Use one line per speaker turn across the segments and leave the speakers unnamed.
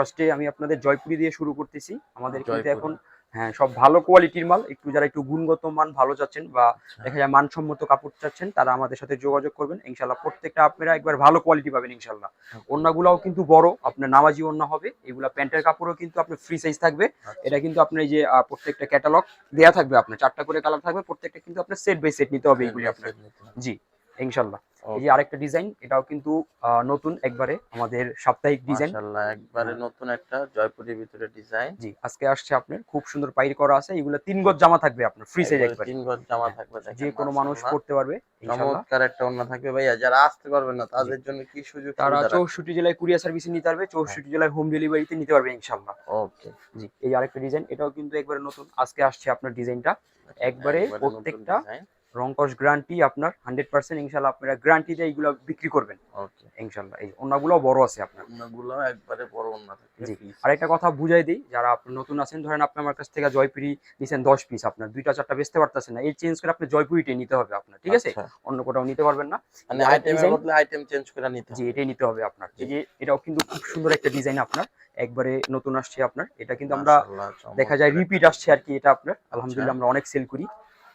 ফার্স্টে আমি আপনাদের জয়পুরি দিয়ে শুরু করতেছি। আমাদের কিন্তু এখন হ্যাঁ সব ভালো কোয়ালিটির মাল। একটু যারা একটু গুণগত মান ভালো চাচ্ছেন বা
আচ্ছা।
দেখা যায় মানসম্মত কাপড় চাচ্ছেন তারা আমাদের সাথে যোগাযোগ করবেন। ইনশাল্লাহ প্রত্যেকটা আপনারা একবার ভালো কোয়ালিটি পাবেন ইনশাল্লাহ ওন্নাগুলাও কিন্তু বড় আপনার নামাজি ওন্না হবে। এগুলা প্যান্টের কাপড়ও কিন্তু আপনার ফ্রি সাইজ থাকবে।
আচ্ছা।
এটা কিন্তু আপনার এই যে প্রত্যেকটা ক্যাটালগ দেয়া থাকবে আপনার। চারটা করে কালার থাকবে প্রত্যেকটা কিন্তু আপনার সেট বাই সেট নিতে হবে এগুলি আপনার। জি। ইনশাল্লাহ। এই যে আরেকটা ডিজাইন এটাও কিন্তু নতুন একবারে আমাদের সাপ্তাহিক ডিজাইন
একবারে নতুন একটা জয়পুরের ভিতরে ডিজাইন
জি আজকে আসছে আপনার খুব সুন্দর পাইর করা আছে এগুলো তিন গজ জামা থাকবে আপনার ফ্রি সাইজ একবারে।
তিন গজ জামা থাকবে
যে কোনো মানুষ পড়তে পারবে ইনশাআল্লাহ
চমৎকার একটা ওন্না থাকবে ভাইয়া যারা আসতে পারবেন না তাদের জন্য কি সুযোগ
তারা চৌষট্টি জেলায় কুরিয়ার সার্ভিস নিতে পারবে চৌষট্টি জেলায় হোম ডেলিভারিতে নিতে পারবে ইনশাআল্লাহ
ওকে।
জি এই আরেকটা ডিজাইন এটাও কিন্তু একবারে নতুন আজকে আসছে আপনার ডিজাইনটা একবারে প্রত্যেকটা রংকশ গ্যারান্টি আপনার হান্ড্রেড পার্সেন্ট ইনশাল্লাহ আপনারা গ্যারান্টি দিয়ে এইগুলো বিক্রি করবেন।
ওকে
ইনশাল্লাহ এই অন্যগুলো বড় আছে আপনার।
ওন্নাগুলো একবারে বড় থাকবে
জি। আর একটা কথা বুঝাই দিই যারা আপনি নতুন আছেন ধরেন আপনি আমার কাছ থেকে জয়পুরি নিছেন দশ পিস আপনার দুইটা চারটা বেচতে পারতেছেন না এই চেঞ্জ করে আপনি জয়পুরিটাই নিতে হবে আপনার ঠিক আছে?
আচ্ছা।
অন্য কোথাও নিতে পারবেন না।
মানে বদলে আইটেম চেঞ্জ করে নিতে
জি এটাই নিতে হবে আপনার। এই যে এটাও কিন্তু খুব সুন্দর একটা ডিজাইন আপনার। একবারে নতুন আসছে আপনার। এটা কিন্তু আমরা দেখা যায় রিপিট আসছে আর কি এটা আপনার। আলহামদুলিল্লাহ আমরা অনেক সেল করি।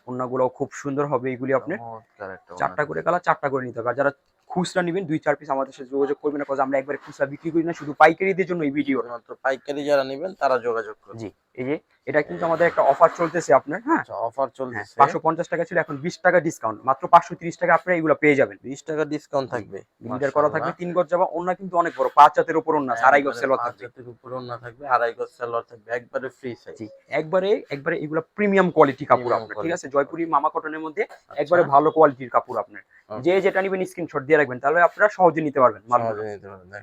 অন্যগুলো খুব সুন্দর হবে এগুলি আপনার
ওন্না
চারটা করে কালার চারটা করে নিতে হবে। আর যারা খুচরা নেবেন দুই চার পিস আমাদের সাথে যোগাযোগ করবেন না আমরা একবারে খুচরা বিক্রি করি না শুধু পাইকারিদের জন্য এই ভিডিও
পাইকারি যারা নেবেন তারা যোগাযোগ করুন।
জি এই যে এটা কিন্তু আমাদের একটা অফার চলতেছে আপনার হ্যাঁ?
আচ্ছা অফার চলতেছে।
পাঁচশো পঞ্চাশ টাকা ছিল এখন বিশ টাকা ডিসকাউন্ট মাত্র পাঁচশো তিরিশ টাকা আপনারা এগুলো পেয়ে যাবেন।
20 টাকা ডিসকাউন্ট থাকবে।
লিমিটার করা থাকবে তিন গজ যাবা অন্য কিন্তু অনেক বড় পাঁচ হাতের উপর অন্য আড়াই গজ সেলর থাকবে।
হাতের উপর ওন্না থাকবে আড়াই গজ সেলর থাকবে একবারে ফ্রি সাইজ
জি একবারে একবারে এগুলো প্রিমিয়াম কোয়ালিটি কাপড় আপনার ঠিক আছে? জয়পুরি মামা কটনের মধ্যে একবারে ভালো কোয়ালিটির কাপড় আপনার। যে যেটা নেবেন স্ক্রিনশট দিয়ে রাখবেন তাহলে আপনারা সহজে নিতে পারবেন।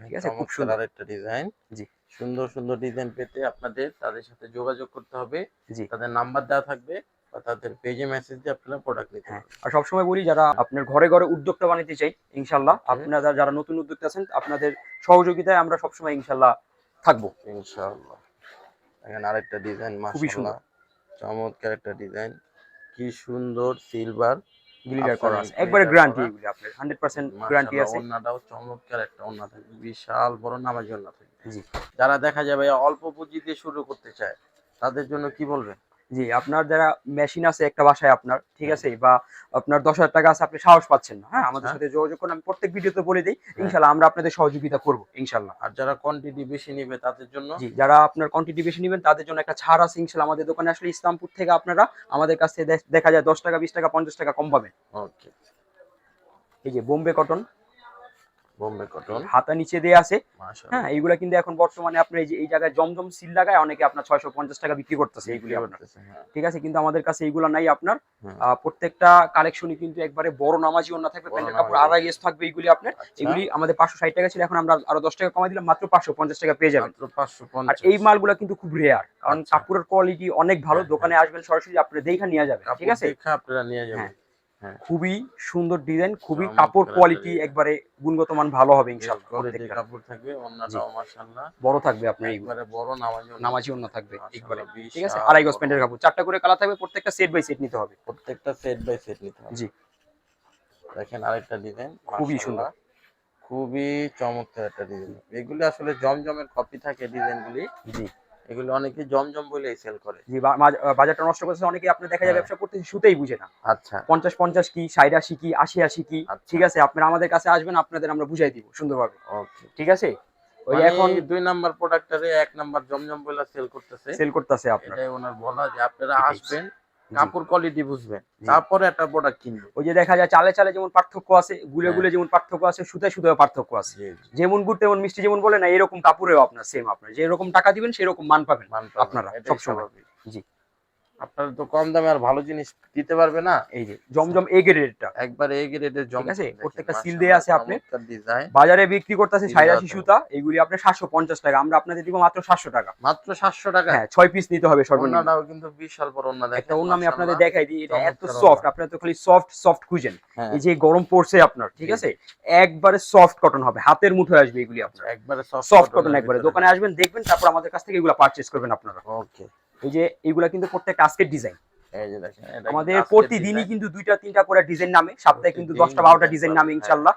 ঠিক আছে, খুব সুন্দর।
একটা ডিজাইন
জি।
সুন্দর সুন্দর ডিজাইন পেতে আপনাদের তাদের সাথে যোগাযোগ করতে হবে।
জি।
তাদের নাম্বার দেওয়া থাকবে বা তাদের পেজে মেসেজ দিয়ে আপনারা প্রোডাক্ট নিতে
হ্যাঁ। আর সবসময় বলি যারা আপনার ঘরে ঘরে উদ্যোক্তা বানাতে চাই ইনশাল্লাহ আপনারা যারা নতুন উদ্যোক্তা আছেন আপনাদের সহযোগিতায় আমরা সবসময় ইনশাল্লাহ থাকব।
ইনশাআল্লাহ। এখানে আরেকটা ডিজাইন মাশাআল্লাহ। চমৎকার একটা ডিজাইন কি সুন্দর সিলভার
গ্লিটার করা আছে। একবারে গ্যারান্টি এগুলি আপনার হান্ড্রেড পার্সেন্ট গ্যারান্টি আছে।
ওন্নাটাও চমৎকার একটা ওন্না থাকবে বিশাল বড় নামাজি ওন্না থাকবে
জি।
যারা দেখা যাবে অল্প পুঁজি দিয়ে শুরু করতে চায় তাদের জন্য কি বলবেন?
জি আপনার যারা মেশিন আছে একটা বাসায় আপনার ঠিক আছে বা আপনার দশ হাজার টাকা আছে আপনি সাহস পাচ্ছেন না হ্যাঁ? আমাদের
আচ্ছা।
সাথে যোগাযোগ করুন আমি প্রত্যেক ভিডিওতে বলে দিই ইনশাল্লাহ আমরা আপনাদের সহযোগিতা করব ইনশাল্লাহ।
আর যারা কোয়ান্টিটি বেশি নিবে তাদের জন্য?
জি যারা আপনার কোয়ান্টিটি বেশি নেবেন তাদের জন্য একটা ছাড় আছে ইনশাল্লাহ। আমাদের দোকানে আসলে ইসলামপুর থেকে আপনারা আমাদের কাছ থেকে দেখা যায় দশ টাকা বিশ টাকা পঞ্চাশ টাকা কম পাবেন।
ওকে
এই যে বোম্বে কটন
বোম্বে কটন।
হাতা নিচে দেয়া আছে। হ্যাঁ এইগুলা কিন্তু এখন বর্তমানে আপনার এই যে এই জায়গায় জমজম সিল লাগায় অনেকে আপনার ছয়শো পঞ্চাশ টাকা বিক্রি করতেছে এইগুলি আপনার।
হ্যাঁ।
ঠিক আছে কিন্তু আমাদের কাছে এইগুলো নাই আপনার। প্রত্যেকটা কালেকশনই কিন্তু একবারে বড় নামাজি অন্য থাকবে। প্যান্টের কাপড়। আড়াই গেজ থাকবে এইগুলি আপনার।
আচ্ছা,
এগুলি আমাদের পাঁচশো ষাট টাকা ছিল এখন আমরা আরও দশ টাকা কমাই দিলাম মাত্র পাঁচশো পঞ্চাশ টাকা পেয়ে যাবেন।
মাত্র 550
আর এই মালগুলো কিন্তু খুব রেয়ার কারণ
আচ্ছা।
কাপড়ের কোয়ালিটি অনেক ভালো
হ্যাঁ,
দোকানে আসবেন সরাসরি আপনি দেখে নিয়ে যাবেন ঠিক আছে?
আপনারা নিয়ে যাবেন।
হ্যাঁ।
হ্যাঁ।
খুবই সুন্দর ডিজাইন খুবই কাপড় কোয়ালিটি একবারে গুণগত মান ভালো হবে ইনশাআল্লাহ
কাপড় থাকবে মাশাআল্লাহ
বড় থাকবে আপনার
একবারে বড় নামাজি ওন্না।
নামাজি অন্য থাকবে একবারে। ঠিক আছে? আড়াই গজ প্যান্টের কাপড়। চারটা করে কালার থাকবে প্রত্যেকটা সেট বাই সেট নিতে হবে।
প্রত্যেকটা সেট বাই সেট নিতে হবে।
জি।
দেখেন আরেকটা ডিজাইন
খুবই সুন্দর।
খুবই চমৎকার একটা ডিজাইন এগুলি আসলে জমজমের কপি থাকে ডিজাইনগুলি
জি।
এগুলি অনেকে জমজম বলে সেল করে।
জি বাজারটা নষ্ট করতেছে অনেকে আপনি দেখা যায়
হ্যাঁ।
ব্যবসা করতে শুতেই বুঝে না।
আচ্ছা।
পঞ্চাশ পঞ্চাশ কি ষাট আশি কি আশি আশি কি
আচ্ছা।
ঠিক আছে আপনারা আমাদের কাছে আসবেন আপনাদের আমরা বুঝাই দিব সুন্দরভাবে।
ওকে
ঠিক আছে? ওই
ওই
এখন
দুই নাম্বার প্রোডাক্টরে এক নাম্বার জমজম বলে সেল করতেছে।
সেল করতেছে আপনারা।
এটাই ওনার বলা যে আপনারা আসবেন কাপড় কোয়ালিটি বুঝবেন। তারপরে একটা প্রোডাক্ট কিনবেন।
ওই যে দেখা যায় চালে চালে যেমন পার্থক্য আছে গুলে
হ্যাঁ।
গুলে যেমন পার্থক্য আছে সুতে সুতে পার্থক্য আছে। যেমন গুড় তেমন মিষ্টি যেমন বলে না এরকম কাপড়েও আপনার সেম আপনার। যেরকম টাকা দিবেন সেরকম মান পাবেন আপনারা সবসময়। জি।
আপনারা তো কম দামে আর ভালো জিনিস দিতে পারবে না।
এই যে জমজম এ গ্রেডেরটা
একবার এই গ্রেডের জম
আছে? প্রত্যেকটা seal দেয়া আছে আপনি।
ডিজাইন
বাজারে বিক্রি করতেছে সাইরাশি। সুতা আপনার সাতশো পঞ্চাশ টাকা। আমরা আপনাদের দিব মাত্র সাতশো টাকা।
মাত্র সাতশো টাকা?
হ্যাঁ ছয় পিস নিতে হবে সর্বনিম্ন।
অন্যটাও কিন্তু বিশাল বড় অন্য দেখেন
একটা আমি আপনাদের দেখাই দিই এটা এত সফট। আপনারা তো খালি সফট সফট খুঁজেন।
হ্যাঁ,
এই যে গরম পড়ছে আপনার ঠিক আছে? একবারে সফট কটন হবে হাতের মুঠোয় আসবে এগুলি আপনার।
একবারে
সফট কটন একবারে। দোকানে আসবেন দেখবেন তারপর আমাদের কাছ থেকে এগুলো পারচেজ করবেন আপনারা।
ওকে
এই যে এগুলা কিন্তু প্রত্যেকটা আজকের ডিজাইন আমাদের প্রতিদিনই কিন্তু দুইটা তিনটা করে ডিজাইন নামে সপ্তাহে কিন্তু দশটা বারোটা ডিজাইন নামে
হ্যাঁ।
ইনশাল্লাহ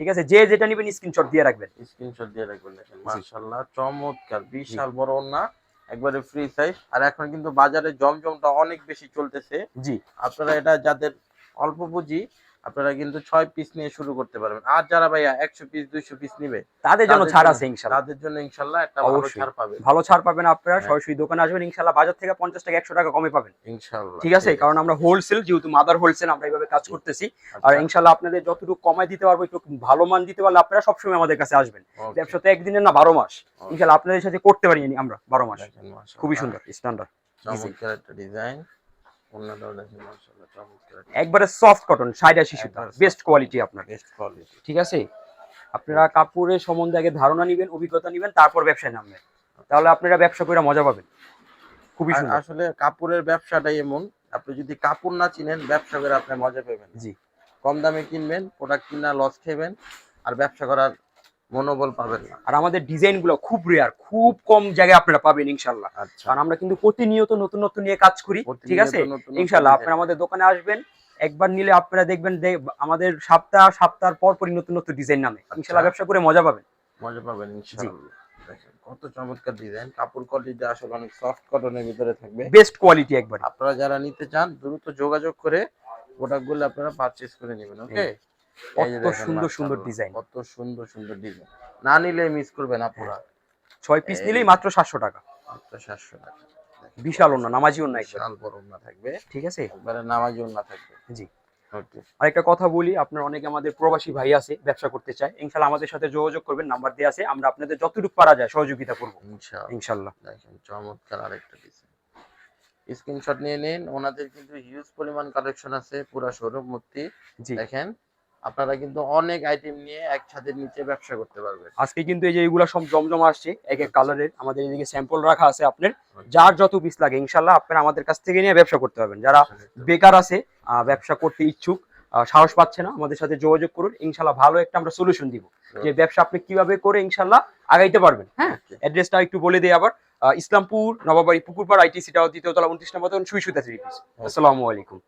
ঠিক আছে যে যেটা নেবেন স্ক্রিনশট দিয়ে রাখবেন।
স্ক্রিনশট দিয়ে রাখবেন দেখেন মাশাআল্লাহ চমৎকার বিশাল বড় ওন্না একবারে ফ্রি সাইজ আর এখন কিন্তু বাজারে জমজমটা অনেক বেশি চলতেছে।
জি।
আপনারা এটা যাদের অল্প পুঁজি আপনারা কিন্তু ছয় পিস নিয়ে শুরু করতে পারবেন। আর যারা ভাইয়া একশো পিস দুইশো পিস নিবে
তাদের জন্য ছাড় আছে ইনশাল্লাহ।
তাদের জন্য ইনশাল্লাহ একটা ভালো ছাড় পাবেন।
ভালো ছাড় পাবেন আপনারা
হ্যাঁ।
সরাসরি দোকানে আসবেন ইনশাল্লাহ বাজার থেকে পঞ্চাশ টাকা একশো টাকা কমে পাবেন।
ইনশাল্লাহ।
ঠিক আছে? কারণ আমরা হোলসেল যেহেতু মাদার হোলসেল আমরা এইভাবে কাজ করতেছি। আর
আচ্ছা,
ইনশাল্লাহ আপনাদের যতটুকু কমাই দিতে পারব একটু ভালো মান দিতে পারলে আপনারা সবসময় আমাদের কাছে আসবেন।
Okay,
ব্যবসা তো একদিনের না বারো মাস। ইনশাল্লাহ আপনাদের সাথে করতে পারি আমরা বারো মাস। খুবই সুন্দর স্ট্যান্ডার্ড
ডিজাইন অন্যটাও দেখেন মাশাআল্লাহ চমৎকার
একবারে সফট কটন সাইড সুতা বেস্ট কোয়ালিটি আপনার।
বেস্ট কোয়ালিটি
ঠিক আছে? আপনারা কাপড়ের সম্বন্ধে আগে ধারণা নিবেন অভিজ্ঞতা নিবেন তারপর ব্যবসায় নামবেন। তাহলে আপনারা ব্যবসা করে মজা পাবেন। খুবই সুন্দর।
আসলে কাপড়ের ব্যবসাটাই এমন আপনি যদি কাপড় না চিনেন ব্যবসা করে আপনি মজা পাবেন
জি।
কম দামে কিনবেন প্রোডাক্ট কিনা লস খেবেন আর ব্যবসা করার মনোবল পাবেন না।
আর আমাদের ডিজাইনগুলো খুব রেয়ার খুব কম জায়গায় আপনারা পাবেন ইনশাল্লাহ।
আচ্ছা।
কারণ আমরা কিন্তু প্রতিনিয়ত নতুন নতুন নিয়ে কাজ করি ঠিক আছে? ইনশাল্লাহ। আপনারা আমাদের দোকানে আসবেন একবার নিলে আপনারা দেখবেন আমাদের সপ্তাহ সপ্তাহ পর পরই নতুন নতুন ডিজাইন নামে।
আচ্ছা।
ইনশাল্লাহ ব্যবসা করে মজা পাবেন।
মজা পাবেন ইনশাল্লাহ দেখেন কত চমৎকার ডিজাইন কাপড় কোয়ালিটি আসলে অনেক সফট কটনের ভিতরে থাকবে।
বেস্ট কোয়ালিটি একবার।
আপনারা যারা নিতে চান দ্রুত যোগাযোগ করে প্রোডাক্টগুলো আপনারা পারচেজ করে নেবেন ওকে
কত সুন্দর সুন্দর ডিজাইন।
কত সুন্দর সুন্দর ডিজাইন। না নিলে মিস করবেন আপনারা
ছয় পিস নিলেই মাত্র সাতশো টাকা।
মাত্র সাতশো টাকা।
বিশাল অন্য নামাজি অন্য
বিশাল বড় না থাকবে।
ঠিক আছে?
একবারে নামাজি না থাকবে।
জি। আরেকটা কথা বলি আপনার অনেকে আমাদের প্রবাসী ভাই আছে ব্যবসা করতে চায়। ইনশাল্লাহ আমাদের সাথে যোগাযোগ করবেন নাম্বার দেওয়া আছে। আমরা আপনাদের যতটুকু পারা যায় সহযোগিতা করব। ইনশাল্লাহ
দেখেন চমৎকার আরেকটা ডিজাইন স্ক্রিনশট নিয়ে নিন। ওনাদের কিন্তু হিউজ পরিমাণ কালেকশন আছে পুরা শোরুম মূর্তি।
জি।
দেখেন আপনারা কিন্তু অনেক আইটেম নিয়ে এক ছাদের নিচে ব্যবসা করতে পারবেন।
আজকে কিন্তু এই যে এগুলা সব জমজম আসছে এক এক কালারের আমাদের এদিকে স্যাম্পল রাখা আছে আপনার। যার যত পিস লাগে ইনশাল্লাহ আপনারা আমাদের কাছ থেকে নিয়ে ব্যবসা করতে পারবেন। যারা বেকার আছে ব্যবসা করতে ইচ্ছুক সাহস পাচ্ছে না আমাদের সাথে যোগাযোগ করুন। ইনশাল্লাহ ভালো একটা আমরা সলিউশন দিব। যে ব্যবসা আপনি কীভাবে করে ইনশাল্লাহ আগাইতে পারবেন। হ্যাঁ. অ্যাড্রেসটা একটু বলে দিই আবার। ইসলামপুর নবাবাড়ি পুকুরপাড় আইটিসি টাওয়ার দ্বিতীয় তলা উনত্রিশ নম্বর সুই সুতা থ্রি পিস আসসালামু আলাইকুম।